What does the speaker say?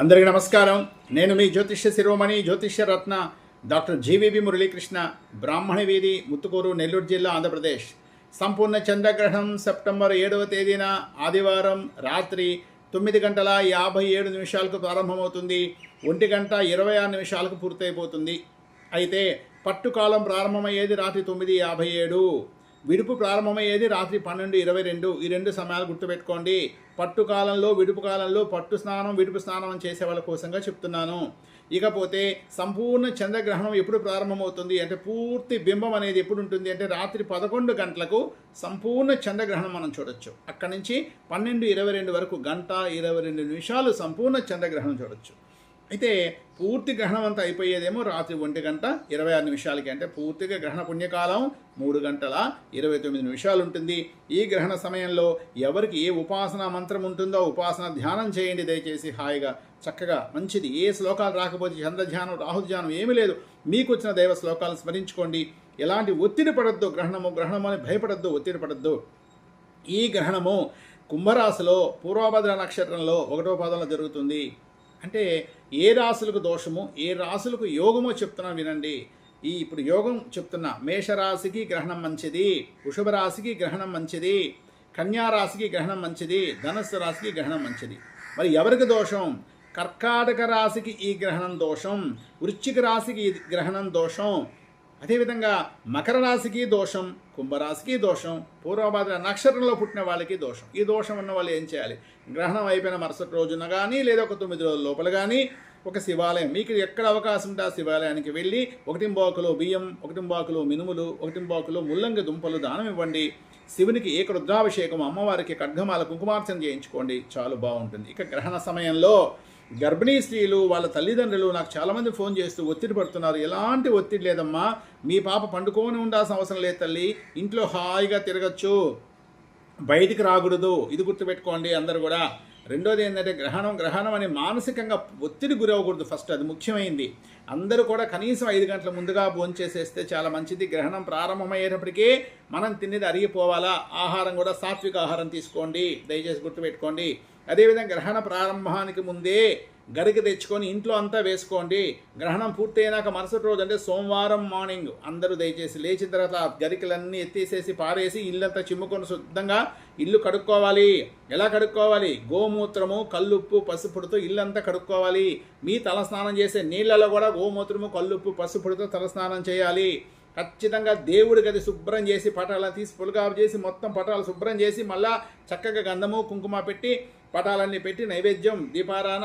అందరికీ నమస్కారం. నేను మీ జ్యోతిష్య శిరోమణి జ్యోతిష్య రత్న డాక్టర్ జీవీబి మురళీకృష్ణ బ్రాహ్మణ వీధి ముత్తుకూరు నెల్లూరు జిల్లా ఆంధ్రప్రదేశ్. సంపూర్ణ చంద్రగ్రహణం సెప్టెంబర్ ఏడవ తేదీన ఆదివారం రాత్రి తొమ్మిది గంటల యాభై ఏడు నిమిషాలకు ప్రారంభమవుతుంది. ఒంటి గంట ఇరవై ఆరు నిమిషాలకు పూర్తయిపోతుంది. అయితే పట్టుకాలం ప్రారంభమయ్యేది రాత్రి తొమ్మిది యాభై ఏడు. విడుపు ప్రారంభమయ్యేది రాత్రి పన్నెండు ఇరవై రెండు. ఈ రెండు సమయాలు గుర్తుపెట్టుకోండి. పట్టు కాలంలో విడుపు కాలంలో పట్టు స్నానం విడుపు స్నానం చేసే వాళ్ళ కోసంగా చెప్తున్నాను. ఇకపోతే సంపూర్ణ చంద్రగ్రహణం ఎప్పుడు ప్రారంభమవుతుంది అంటే పూర్తి బింబం అనేది ఎప్పుడు ఉంటుంది అంటే రాత్రి పదకొండు గంటలకు సంపూర్ణ చంద్రగ్రహణం మనం చూడొచ్చు. అక్కడి నుంచి పన్నెండు ఇరవై రెండు వరకు గంట ఇరవై రెండు నిమిషాలు సంపూర్ణ చంద్రగ్రహణం చూడొచ్చు. అయితే పూర్తి గ్రహణం అంతా అయిపోయేదేమో రాత్రి ఒంటి గంట ఇరవై ఆరు నిమిషాలకి. అంటే పూర్తిగా గ్రహణ పుణ్యకాలం మూడు గంటల ఇరవై తొమ్మిది నిమిషాలు ఉంటుంది ఈ గ్రహణ సమయంలో ఎవరికి ఏ ఉపాసన మంత్రం ఉంటుందో ఉపాసన ధ్యానం చేయండి దయచేసి హాయిగా చక్కగా మంచిది. ఏ శ్లోకాలు రాకపోతే చంద్రధ్యానం రాహుధ్యానం ఏమీ లేదు. మీకు వచ్చిన దైవ శ్లోకాలను స్మరించుకోండి. ఎలాంటి ఒత్తిడి పడద్దు గ్రహణము గ్రహణము అని భయపడద్దు ఒత్తిడి పడద్దు. ఈ గ్రహణము కుంభరాశిలో పూర్వభద్ర నక్షత్రంలో ఒకటో పాదంలో జరుగుతుంది. అంటే ఏ రాశులకు దోషము ఏ రాశులకు యోగమో చెప్తున్నాం వినండి. ఈ ఇప్పుడు యోగం చెప్తున్నా మేషరాశికి గ్రహణం మంచిది వృషభ రాశికి గ్రహణం మంచిది కన్యారాశికి గ్రహణం మంచిది ధనస్సు రాశికి గ్రహణం మంచిది. మరి ఎవరికి దోషం? కర్కాటక రాశికి ఈ గ్రహణం దోషం వృశ్చిక రాశికి ఈ గ్రహణం దోషం అదేవిధంగా మకర రాశికి దోషం కుంభరాశికి దోషం పూర్వభాద్ర నక్షత్రంలో పుట్టిన వాళ్ళకి దోషం. ఈ దోషం ఉన్న వాళ్ళు ఏం చేయాలి? గ్రహణం అయిపోయిన మరుసటి రోజున కానీ లేదా ఒక తొమ్మిది రోజుల లోపల కానీ ఒక శివాలయం మీకు ఎక్కడ అవకాశం ఉంటే ఆ శివాలయానికి వెళ్ళి ఒకటింబాకులు బియ్యం ఒకటింబాకులు మినుములు ఒకటింబాకులు ముల్లంగి దుంపలు దానం ఇవ్వండి. శివునికి ఏక రుద్రాభిషేకం అమ్మవారికి ఖడ్గమాల కుంకుమార్చన చేయించుకోండి. చాలా బాగుంటుంది. ఇక గ్రహణ సమయంలో గర్భిణీ స్త్రీలు వాళ్ళ తల్లిదండ్రులు నాకు చాలామంది ఫోన్ చేస్తూ ఒత్తిడి పడుతున్నారు. ఎలాంటి ఒత్తిడి లేదమ్మా? మీ పాప పండుకొని ఉండాల్సిన అవసరం లేదు తల్లి. ఇంట్లో హాయిగా తిరగచ్చు. బయటికి రాకూడదు. ఇది గుర్తుపెట్టుకోండి అందరు కూడా. రెండోది ఏంటంటే గ్రహణం గ్రహణం అని మానసికంగా ఒత్తిడి గురవకూడదు ఫస్ట్. అది ముఖ్యమైంది. అందరూ కూడా కనీసం ఐదు గంటల ముందుగా భోంచేసేస్తే చాలా మంచిది. గ్రహణం ప్రారంభమయ్యేటప్పటికే మనం తినేది అరిగిపోవాలా? ఆహారం కూడా సాత్విక ఆహారం తీసుకోండి. దయచేసి గుర్తుపెట్టుకోండి. అదేవిధంగా గ్రహణ ప్రారంభానికి ముందే గరిక తెచ్చుకొని ఇంట్లో అంతా వేసుకోండి. గ్రహణం పూర్తయినాక మరుసటి రోజు అంటే సోమవారం మార్నింగ్ అందరూ దయచేసి లేచిన తర్వాత గరికలన్నీ ఎత్తేసేసి పారేసి ఇల్లంతా చిమ్ముకొని శుద్ధంగా ఇల్లు కడుక్కోవాలి. ఎలా కడుక్కోవాలి? గోమూత్రము కల్లుప్పు పసుపుడితో ఇల్లంతా కడుక్కోవాలి. మీ తల స్నానం చేసే నీళ్ళలో కూడా గోమూత్రము కల్లుప్పు పసుపుడితో తలస్నానం చేయాలి. ఖచ్చితంగా దేవుడి గది శుభ్రం చేసి పటాలను తీసి పులగాపు చేసి మొత్తం పటాలు శుభ్రం చేసి మళ్ళా చక్కగా గంధము కుంకుమ పెట్టి పటాలన్నీ పెట్టి నైవేద్యం దీపారాన